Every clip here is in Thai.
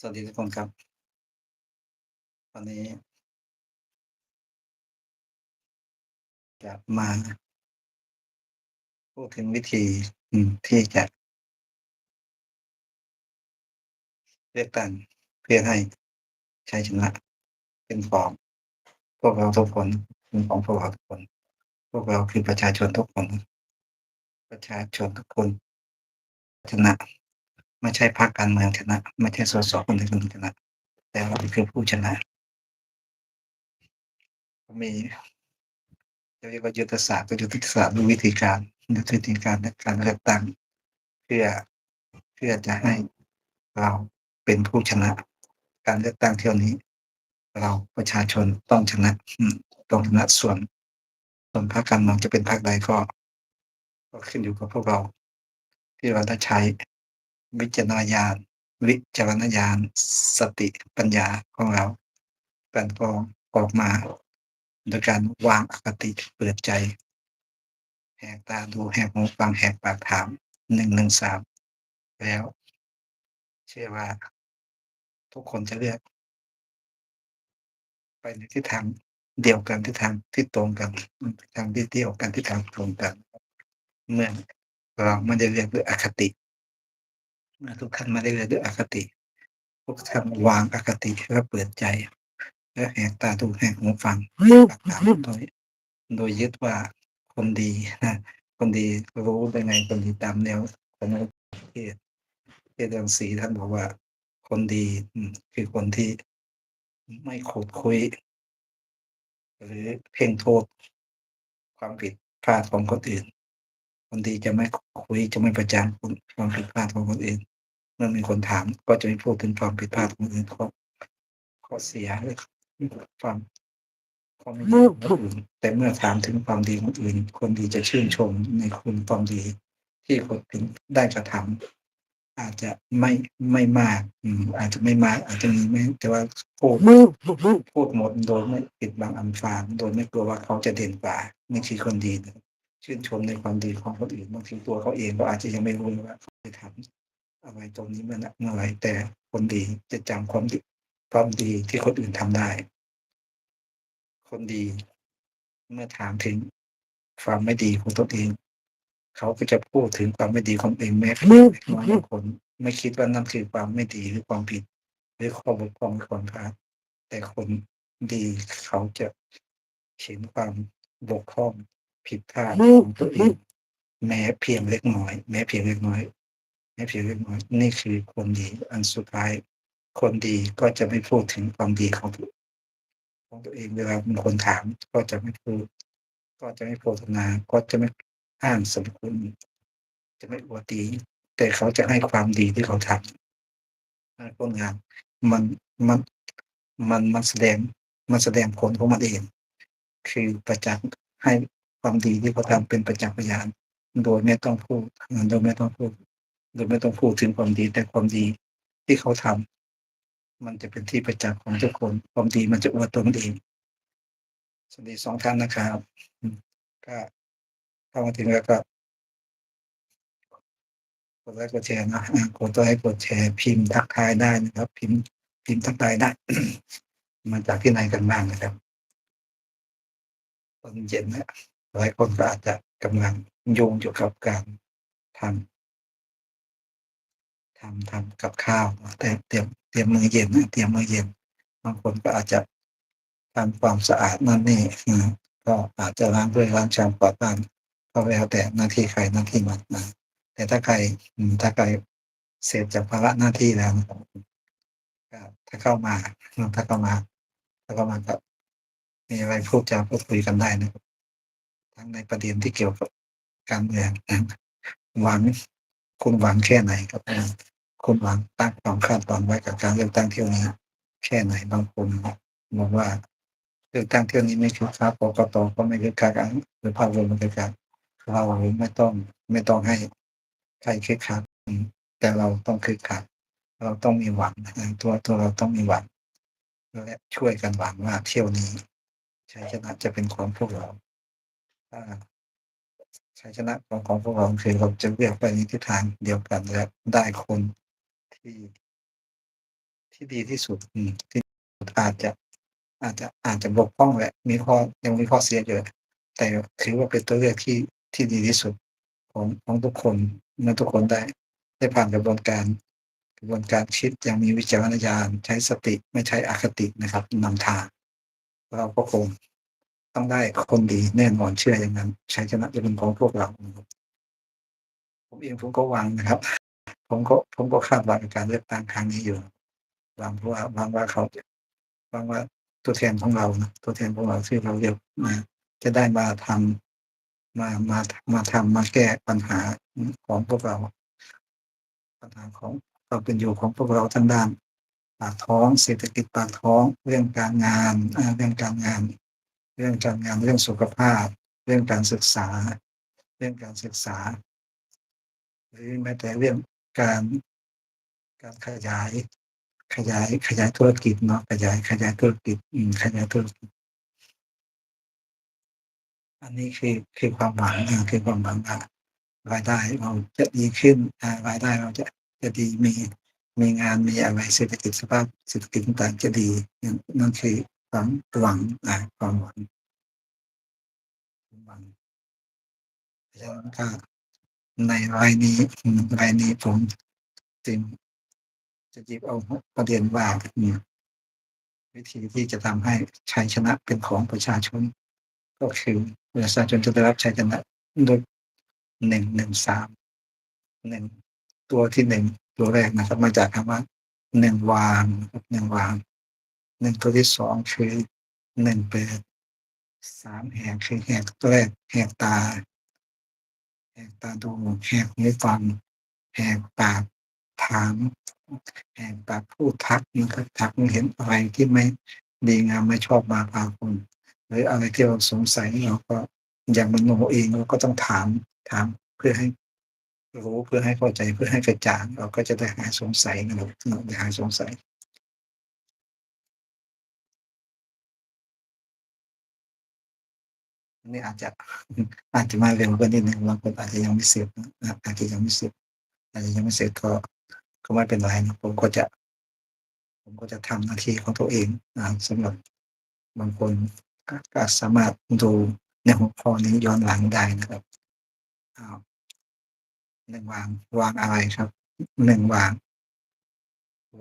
สวัสดีทุกคนครับวันนี้จะมาพูดถึงวิธีที่จะเลือกตั้งเพื่อให้ชัยชนะเป็นของพวกเราทุกคนเป็นของพวกเราทุกคน พวกเราคือประชาชนทุกคน ประชาชนทุกคนชนะ ไม่ใช่พรรคการเมืองชนะ ไม่ใช่สส.คนใดคนหนึ่งชนะ แต่เราคือผู้ชนะมีเรียกว่ายุทธศาสตร์ก็ยุทธศาสตร์ด้วยวิธีการยุทธวิธีการในการเลือกตั้งเพื่อเพื่อจะให้เราเป็นผู้ชนะ การเลือกตั้งเที่ยวนี้ เราประชาชนต้องชนะต้องชนะส่วนส่วนพรรคการเมืองจะเป็นพรรคใดก็ ก็ขึ้นอยู่กับพวกเรา ที่เราได้ใช้ วิจารณญาณวิจารณญาณสติปัญญาของเรากลั่นกรองออกมาโดยการวางอคติเปิดใจ แหกตาดูแหกหูฟังแหกปากถาม113แล้ว เชื่อว่า ทุกคนจะเลือก ไปในทิศทางเดียวกันทิศทางที่ตรงกันอืมทางที่เดียวกันทิศทางตรงกัน เมื่อเราไม่ได้เลือกด้วยอคติ ทุกท่านม่ได้เลือกด้วยอคติ ทุกท่านวางอคติแล้วเปิดใจ แล้วแหกตาดูแหกหูฟังปากถามโดย โดยยึดว่าคนดีนะคนดีรู้ได้ไงคนดีตามแนวของเทศน์เทศน์รังสีท่านบอกว่า คนดีคือคนที่ไม่ขุดคุย หรือเพ่งโทษความผิดพลาดของคนอื่น คนดีจะไม่คุยจะไม่ประจานความผิดพลาดของคนอื่น เมื่อมีคนถามก็จะไม่พูดถึงความผิดพลาดของคนอื่นข้อข้อเสียหรือความความไม่ดีของคนอื่นแต่เมื่อถามถึงความดีของอื่น คนดีจะชื่นชมในคุณความดี ที่คนอื่นได้กระทำอาจจะไม่ไม่มาก อืมอาจจะไม่มาก อาจจะมีไม่แต่ว่าพูดพูดหมดโดยไม่ปิดบังอำพรางโดยไม่กลัวว่าเขาจะเด่นกว่านี่คือคนดีนะ ชื่นชมในความดีของคนอื่นบางทีตัวเขาเองก็อาจจะยังไม่รู้ว่าเขาได้ทำอะไรตรงนี้เมื่อนเมื่อไรแต่คนดีจะจำความดีความดีที่คนอื่นทำได้ คนดีเมื่อถามถึงความไม่ดีของตนเอง เขาก็จะพูดถึงความไม่ดีของเองแม้เพียงเล็กน้อยคนไม่คิดว่านั่นคือความไม่ดีหรือความผิด หรือข้อบกพร่องหรือความพลาดแต่คนดีเขาจะเห็นความบกพร่อง ผิดพลาดของตัวเองแม้เพียงเล็กน้อย แม้เพียงเล็กน้อย แม้เพียงเล็กน้อย นี่คือคนดี อันสุดท้ายคนดีก็จะไม่พูดถึงความดีของตัวของตัวเองเวลามีคนถาม ก็จะไม่พูด ก็จะไม่โฆษณาก็จะไม่อ้างสรรพคุณจะไม่อวดดี แต่เขาจะให้ความดีที่เขาทำให้ผลงานมันมันมันมันแสดงมันแสดงผลของมันเอง คือประจักษ์ให้ ความดีที่เขาทำเป็นประจักษ์พยานโดยไม่ต้องพูดโดยไม่ต้องพูดโดยไม่ต้องพูดถึงความดีแต่ความดีที่เขาทำมันจะเป็นที่ประจักษ์ของทุกคน ความดีมันจะอวดตนมันเองสวัสดี2ท่านนะครับก็เข้ามาถึงแล้วก็กดไลค์กดแชร์นะอ่ากดไลค์กดแชร์พิมพ์ทักทายได้นะครับ พิมพ์พิมพ์ทักทายได้มาจากที่ไหนกันบ้างนะครับตอนเย็นเนี่ย หลายคนก็อาจจะกำลังยุ่งอยู่กับการทำทำทำกับข้าวเนาะแต่เตรียมเตรียมมือเย็นนะเตรียมมือเย็นบางคนก็อาจจะทำความสะอาดนั่นนี่อืมก็อาจจะล้างถ้วยล้างชามกวาดบ้านก็แล้วแต่หน้าที่ใครหน้าที่มันนะแต่ถ้าใครถ้าใครเสร็จจากภาระหน้าที่แล้วก็ถ้าเข้ามาถ้าเข้ามาถ้าเข้ามาก็มีอะไรพูดจาพูดคุยกันได้นะครับ ทั้งในประเด็นที่เกี่ยวกับการเมืองนะหวังคุณหวังแค่ไหนกับอืมคุณหวังตั้งความคาดหวังไว้กับการเลือกตั้งเที่ยวนี้ แค่ไหนบางคนมองว่า เลือกตั้งเที่ยวนี้ไม่คึกคักกกต.ก็ไม่คึกคักอะโดยภาพรวมไม่คึกคักเราไม่ต้องไม่ต้องให้ใครคึกคักอืมแต่เราต้องคึกคักเราต้องมีหวังอืมตัวตัวเราต้องมีหวังและช่วยกันหวังว่าเที่ยวนี้ชัยชนะจะเป็นของพวกเรา ถ้าชัยชนะของของพวกเราคือเราจะเลือกไปในทิศทางเดียวกันและได้คนที่ที่ดีที่สุดอืมที่อาจจะอาจจะอาจจะบกพร่องแหละมีข้อยังมีข้อเสียเยอะแต่ถือว่าเป็นตัวเลือกที่ที่ดีที่สุดของของทุกคนเมื่อทุกคนได้ ได้ผ่านกระบวนการกระบวนการคิดย่างมีวิจารณญาณใช้สติไม่ใช้อคตินะครับนำทางเราก็คง ต้องได้คนดีแน่นอนเชื่ออย่างนั้นชัยชนะจะเป็นของพวกเรา ผมเองผมก็หวังนะครับ ผมก็ผมก็คาดหวังการเลือกตั้งครั้งนี้อยู่หวังว่าหวังว่าเขาจะหวังว่าตัวแทนของเรานะตัวแทนของเราที่เราเลือกมาจะได้มาทำมามามาทำมาแก้ปัญหาของพวกเรา ปัญหาของควาเป็นอยู่ของพวกเราทางด้านปากท้องเศรษฐกิจปากท้องเรื่องการงานเรื่องการงาน เรื่องการงานเรื่องสุขภาพ เรื่องการศึกษา เรื่องการศึกษา หรือแม้แต่เรื่องการการขยาย ขยายขยายธุรกิจเนาะขยายขยายธุรกิจอืมขยายธุรกิจ อันนี้คือคือความหวังคือความหวังว่ารายได้เราจะดีขึ้นรายได้เราจะจะดีมีมีงานมีอะไรเศรษฐกิจสภาพเศรษฐกิจต่างๆจะดีนั่นนั่นคือ ความหวังอาความหวังหวังเพราะฉะนั้นก็ในรายนี้รายนี้ผมจึงจะหยิบเอาประเด็นว่าอืมวิธีที่จะทำให้ชัยชนะเป็นของประชาชน ก็คือประชาชนจะได้รับชัยชนะด้วย113 1ตัวที่1ตัวแรกนะครับ มาจากคำว่า1วางหนะครับ 1วางตัวที่2คือ1เปิด3แหกคือแหกตัวแรกแหกตา แหกตาดูแหกหูฟังแหกปากถามแหกปากพูดทักมันะครับทักเห็นอะไรที่ไม่ดีงามไม่ชอบมาพากลหรืออะไรที่เราสงสัยเราก็อย่ามโนเองเราก็ต้องถามถามเพื่อให้รู้เพื่อให้เข้าใจเพื่อให้กระจ่างเราก็จะได้หายสงสัยนะครับหายสงสัย นนี้อาจจะอาจจะมาเร็วไปนิดนึงบางคนอาจจะยังไม่เสร็จนะอาจจะยังไม่เสร็จอาจจะยังไม่เสร็จก็ก็ไม่เป็นไรนะผมก็จะ ผมก็จะทำหน้าที่ของตัวเองอ่าสำหรับบางคนก็สามารถดูในหัวข้อนี้ย้อนหลังได้นะครับอ้าว1วางวางอะไรครับ1วาง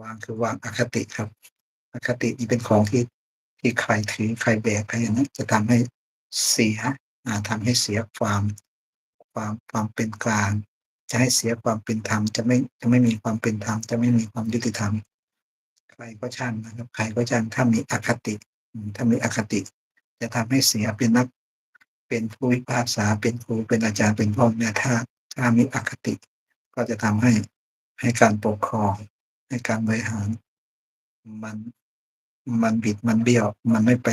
วางคือวางอคติครับ อคตินี่เป็นของที่ที่ใครถือใครแบกใครอันนั้นจะทำให้ เสียอ่าทำให้เสียความความความเป็นกลาง จะให้เสียความเป็นธรรมจะไม่จะไม่มีความเป็นธรรมจะไม่มีความยุติธรรม ใครก็ช่างนะครับใครก็ช่างถ้ามีอคติ ถ้ามีอคติ จะทำให้เสียเป็นนัก เป็นผู้พิพากษาเป็นครูเป็นอาจารย์เป็นพ่อแม่ถ้าถ้ามีอคติ ก็จะทำให้ให้การปกครองให้การบริหาร มันมันบิดมันเบี้ยว มันไม่ไป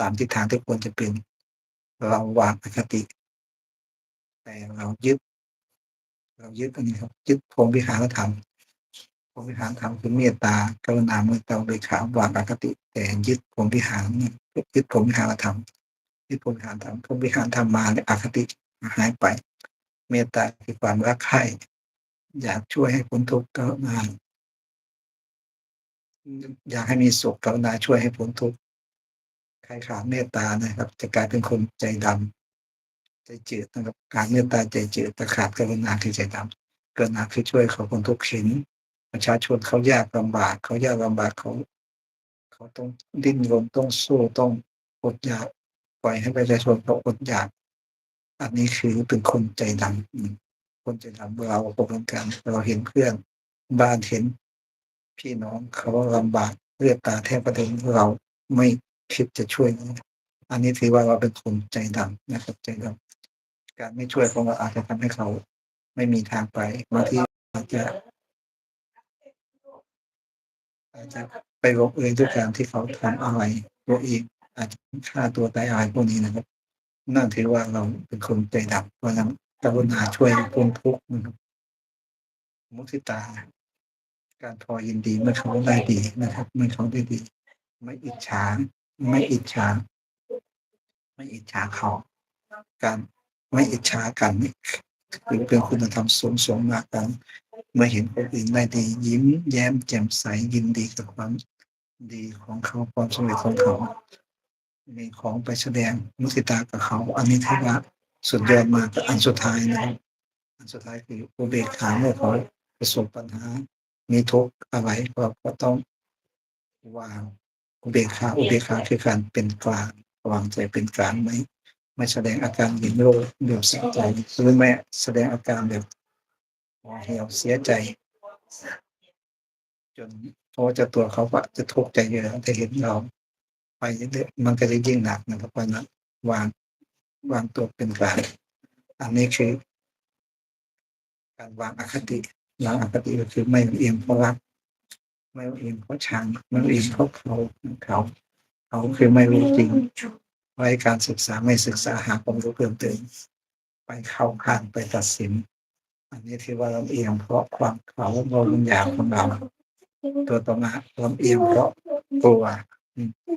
ตามทิศทางที่ควรจะเป็น เราวางอคติ แต่เรายึด เรายึดอันนี้ครับยึดพรมวิหารธรรมพรมวิหารธรรมคือเมตตากรุณามุทิตาอุเบกขาวางอคติ แต่ยึดพรมวิหารนี่ยึดพรมวิหารธรรมยึดพรมวิหารธรรมพรมวิหารธรรมมาเนี่ยอคติหายไป เมตตาคือความรักใคร่อยากช่วยให้พ้นทุกข์กรุณาอืมอยากให้มีสุขกรุณาช่วยให้พ้นทุกข์ ใครขาดเมตตานะครับ จะกลายเป็นคนใจดำใจจืดนะครับขาดเมตตาใจจืดแต่ขาดกรุณาคือใจดำกรุณาคือช่วยเขาพ้นทุกข์เห็นประชาชนเขายากลำบาก เขายากลำบากเขา เขาต้องดิ้นรนต้องสู้ต้องอดอยากปล่อยให้ประชาชนเขาอดอยาก อันนี้คือเป็นคนใจดำคนใจดำเราก็เหมือนกันเราเห็นเพื่อนบ้านเห็น พี่น้องเขาลำบากเลือดตาแทบกระเด็นเราไม่ คิดจะช่วย อันนี้ถือว่าเราเป็นคนใจดำนะครับใจดำการไม่ช่วยของเราอาจจะทำให้เขาไม่มีทางไปบางทีอาจจะอาจจะไปลงเอยด้วยการที่เขาทำอะไรตัวเองอาจจะฆ่าตัวตายอะไรพวกนี้นะครับนั่นถือว่าเราเป็นคนใจดำเพราะฉะนั้นกรุณาช่วยให้พ้นทุกข์นะครับมุทิตา การพอยินดีเมื่อเขาได้ดีนะครับ เมื่อเขาได้ดี ไม่อิจฉา ไม่อิจฉา ไม่อิจฉาเขา การไม่อิจฉากันนี่ถือเป็นคุณธรรมสูงส่งมากการเมื่อเห็นคนอื่นได้ดียิ้ม แย้มแจ่มใสยินดีกับความดีของเขาความสำเร็จของเขามีของไปแสดงมุทิตากับเขา อันนี้ถือว่าสุดยอดมากอันสุดท้ายนะครับอันสุดท้ายคืออุเบกขาเมื่อเขาประสบปัญหา มีทุกข์อะไรก็ก็ต้องวาง อุเบกขาอุเบกขาคือการเป็นกลางวางใจเป็นกลางไม่ไม่แสดงอาการหินโลภแบบเสียใจหรือไม่แสดงอาการแบบห่อเหี่ยวเสียใจ จนพราะว่าเจะตัวเขาก็จะทุกข์ใจเยอะถ้าเห็นเรา ไปเรื่อยๆมันก็จะยิ่งหนักนะครับเพราะนั้นวางวางตัวเป็นกลางอันนี้คือการวางอคติวางอคติก็คือไม่เอียงเพราะรัก ไม่รู้เองเพราะชังไม่รู้เองเพราะเขาเขาเขาคือไม่รู้จริงไว้การศึกษาไม่ศึกษาหาความรู้เพิ่มเติมไปเข้าข้างไปตัดสิน อันนี้ที่ว่าเราเอียงเพราะความเขาเราลุงอยากของเรา ตัวต่อมาเราเอียงเพราะกลัว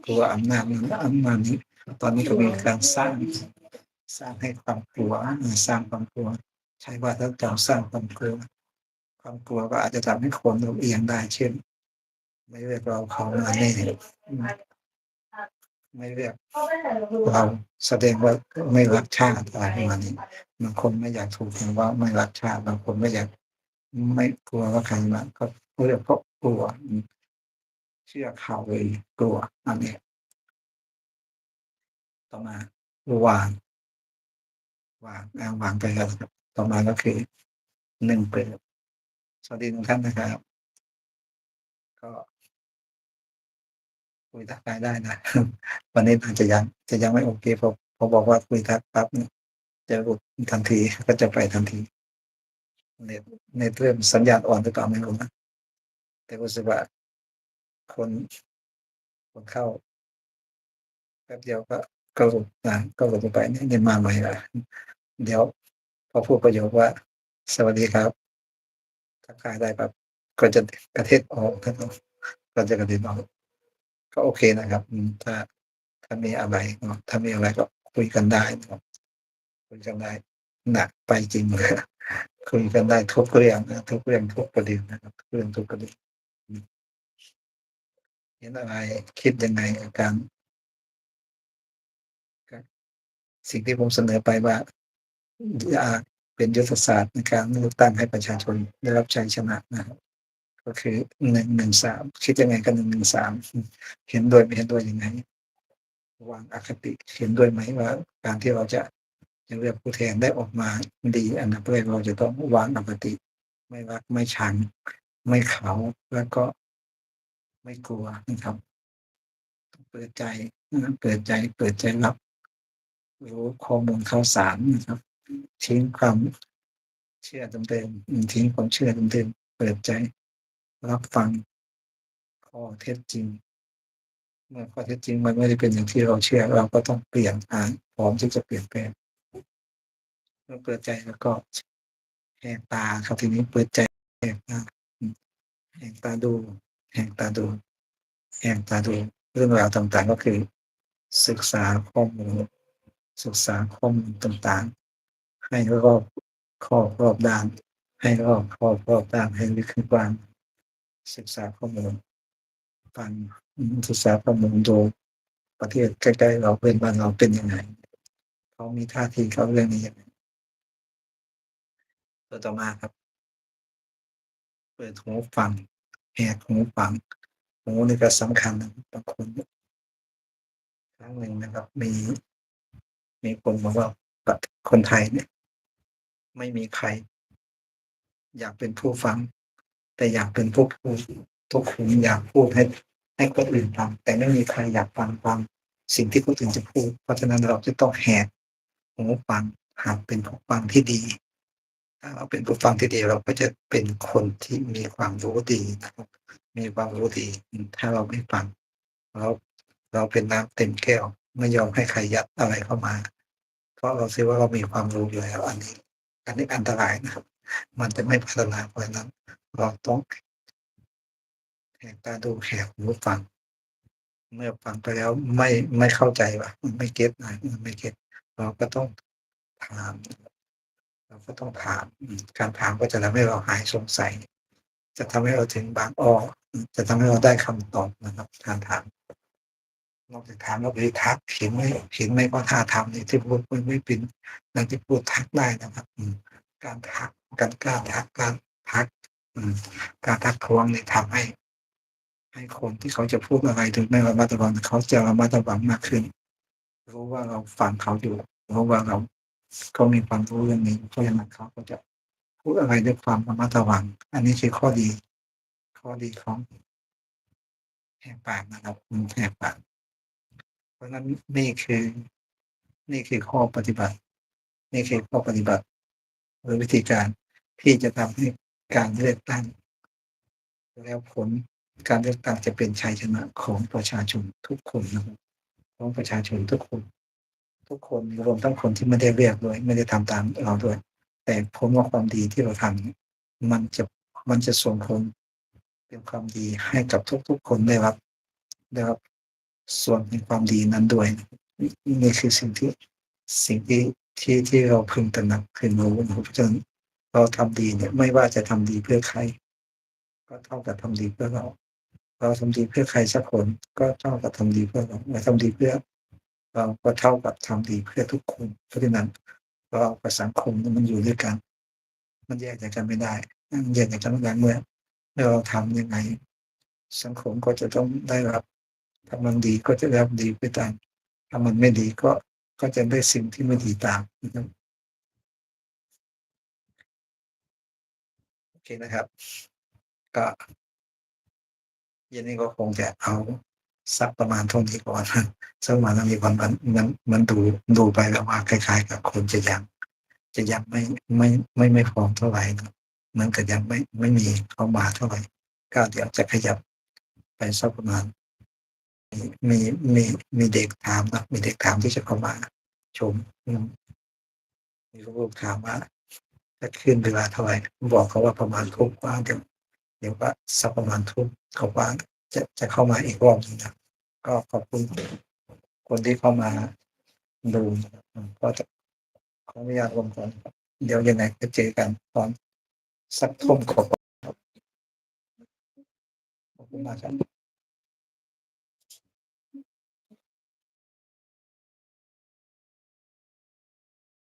กลัวอำนาจนั้นอำนาจนี้ ตอนนี้ก็มีการสร้างสร้างให้ความกลัวสร้างความกลัว ใช้ว่าถ้าเราสร้างความกลัว ความกลัวก็อาจจะทำให้คนเราเอียงได้เช่น ไม่เรียกเราเขามาแน่อืมไม่เรียกเราแสดงว่าไม่รักชาติอะไรประมาณนี้บางคนไม่อยากถูกเห็นว่าไม่รักชาติบางคนไม่อยากไม่กลัวว่าใครมาก็เรียกเพราะกลัวอืมเชื่อข่าวเลยกลัวอันนี้ต่อมาวางวางอ่าวางไปแล้วครับต่อมาก็คือหนึ่งเปิดสวัสดีทุกท่านนะครับ ก็ คุยทักทายได้นะวันนี้อาจจะยังจะยังไม่โอเคพอพอบอกว่าคุยทักปั๊บเนี่ยจะอุดทันทีก็จะไปทันทีเน็ตเน็ตเริ่มสัญญาณอ่อนหรือเปล่าไม่รู้นะแต่รู้สึกว่าคนคนเข้าแป๊บเดียวก็ก็หลุดนะก็หลุดไปเนี่ยเดี๋ยวมาใหม่ละเดี๋ยวพอพูดประโยคว่า สวัสดีครับทักทายได้ปั๊บก็จะกระเทศออกครับก็จะกระเทศออก ก็โอเคนะครับถ้าถ้ามีอะไรถ้ามีอะไรก็คุยกันได้นะครับคุยกันได้หนักไปจริงเลยคุยกันได้ทุกเรื่องนะทุกเรื่องทุกประเด็นนะครับทุกเรื่องทุกประเด็นเห็นอะไรคิดยังไงกับการสิ่งที่ผมเสนอไปว่าอยากเป็นยุทธศาสตร์ในการเลือกตั้งให้ประชาชนได้รับชัยชนะนะครับ ก็คือหนึ่งหนึ่งสามคิดยังไงกับหนึ่งหนึ่งสามเห็นด้วยไม่เห็นด้วยยังไงวางอคติเห็นด้วยไหมว่าการที่เราจะจะเลือกผู้แทนได้ออกมาดีอันดับแรกเราจะต้องวางอคติ ไม่รักไม่ชังไม่เขาแล้วก็ไม่กลัวนะครับ เปิดใจนะเปิดใจเปิดใจรับ รู้ข้อมูลข่าวสารนะครับทิ้งความเชื่อเดิมๆทิ้งความเชื่อเดิมๆเปิดใจ รับฟังข้อเท็จจริง เมื่อข้อเท็จจริงมันไม่ได้เป็นอย่างที่เราเชื่อ เราก็ต้องเปลี่ยนอ่านพร้อมที่จะเปลี่ยนแปลงเมื่อเปิดใจแล้วก็แหกตาครับทีนี้เปิดใจแหกตาแหกตาดูแหกตาดูแหกตาดูเรื่องราวต่างๆก็คือ ศึกษาข้อมูลศึกษาข้อมูลต่างๆ ให้รอบคอบรอบด้าน ให้รอบคอบรอบด้านให้ลึกขึ้นกว้าง ศึกษาข้อมูลฟังศึกษาข้อมูลดูประเทศใกล้ๆเราเพื่อนบ้านเราเป็นยังไงเขามีท่าทีเขาเรื่องนี้ยังไงตัวต่อมาครับ เปิดหูฟังแหกหูฟังหูนี่ก็สำคัญนะบางคนครั้งหนึ่งนะครับ มีมีคนบอกว่าคนไทยเนี่ย ไม่มีใคร อยากเป็นผู้ฟัง แต่อยากเป็นผู้พูดทุกคนอยากพูดให้ให้คนอื่นฟังแต่ไม่มีใครอยากฟังฟังสิ่งที่คนอื่นจะพูด เพราะฉะนั้นเราจะต้องแหกหูฟังหัดเป็นผู้ฟังที่ดี ถ้าเราเป็นผู้ฟังที่ดีเราก็จะเป็นคนที่มีความรู้ดีนะครับมีความรู้ดี ถ้าเราไม่ฟังเราเราเป็นน้ำเต็มแก้วไม่ยอมให้ใครยัดอะไรเข้ามา เพราะเราคิดว่าเรามีความรู้อยู่แล้วอันนี้ อันนี้อันตรายนะครับ มันจะไม่พัฒนาเพราะนั้น เราต้องแหกตาดูแหกหูฟัง เมื่อฟังไปแล้วไม่ไม่เข้าใจว่ามันไม่เก็ตนะมันไม่เก็ตเราก็ต้องถาม เราก็ต้องถาม การถามก็จะทำให้เราหายสงสัย จะทำให้เราถึงบางอ้ออือจะทำให้เราได้คำตอบนะครับการถามนอกจากถามแล้วไปทักเห็นไหมเห็นไหมว่าท่าทางนี้ที่พูดมันไม่เป็นดังที่พูดทักได้นะครับ การทักการกล้าทักการทัก การทักท้วงนี่ทำให้ ให้คนที่เขาจะพูดอะไรโดยไม่ระมัดระวังเขาจะระมัดระวังมากขึ้น รู้ว่าเราฟังเขาอยู่รู้ว่าเราเขามีความรู้เรื่องนี้เพราะฉะนั้นเขาก็จะพูดอะไรด้วยความระมัดระวัง อันนี้คือข้อดี ข้อดีของแหกปากนะครับแหกปากเพราะฉะนั้นนี่คือ นี่คือข้อปฏิบัติ นี่คือข้อปฏิบัติหรือวิธีการที่จะทำให้ การเลือกตั้ง แล้วผลการเลือกตั้งจะเป็นชัยชนะของประชาชนทุกคนนะครับของประชาชนทุกคน ทุกคนรวมทั้งคนที่ไม่ได้เลือกด้วยไม่ได้ทำตามเราด้วย แต่ผมว่าความดีที่เราทำมันจะมันจะส่งผลเป็นความดีให้กับทุก ๆ คนได้รับได้รับส่วนแห่งความดีนั้นด้วยนี่นี่คือสิ่งที่สิ่งที่ที่ที่เราพึงตระหนักพึงรู้นะครับเพราะฉะนั้น เราทำดีเนี่ย ไม่ว่าจะทำดีเพื่อใคร ก็เท่ากับทำดีเพื่อเรา เราทำดีเพื่อใครสักคนก็เท่ากับทำดีเพื่อเราเราทำดีเพื่อ เราก็เท่ากับทำดีเพื่อทุกคน เพราะฉะนั้นเรากับสังคมที่มันอยู่ด้วยกัน มันแยกจากกันไม่ได้แยกจากกันไม่ได้เมื่อเราทำยังไง สังคมก็จะต้องได้รับถ้ามันดีก็จะได้รับดีไปตามถ้ามันไม่ดีก็ก็จะได้สิ่งที่ไม่ดีตามนะครับ เคนะครับ ก็ เย็นนี้ก็คงจะเอาสักประมาณเท่านี้ก่อนสักประมาณเท่านี้ก่อนมันมันมันดูดูไปแล้วว่าคล้าย ๆ กับคนจะยังจะยังไม่ไม่ไม่ไม่พร้อมเท่าไหรเนะเหมือนกับยังไม่ไม่มีเข้ามาเท่าไหร่ก็เดี๋ยวจะขยับไปสักประมาณมีมีมีเด็กถามนะมีเด็กถามที่จะเข้ามาชมอืมมีลูกๆถามว่า จะขึ้นเวลาเท่าไรบอกเขาว่าประมาณทุ่มกว่าเดี๋ยวเดี๋ยวก็สักประมาณทุ่มกว่าจะจะเข้ามาอีกรอบหนึ่งนะก็ขอบคุณคนที่เข้ามาดูนะครับอืมก็จะขออนุญาตลงก่อนเดี๋ยวยังไงก็เจอกันตอนสักทุ่มกว่าขอบคุณมากครับ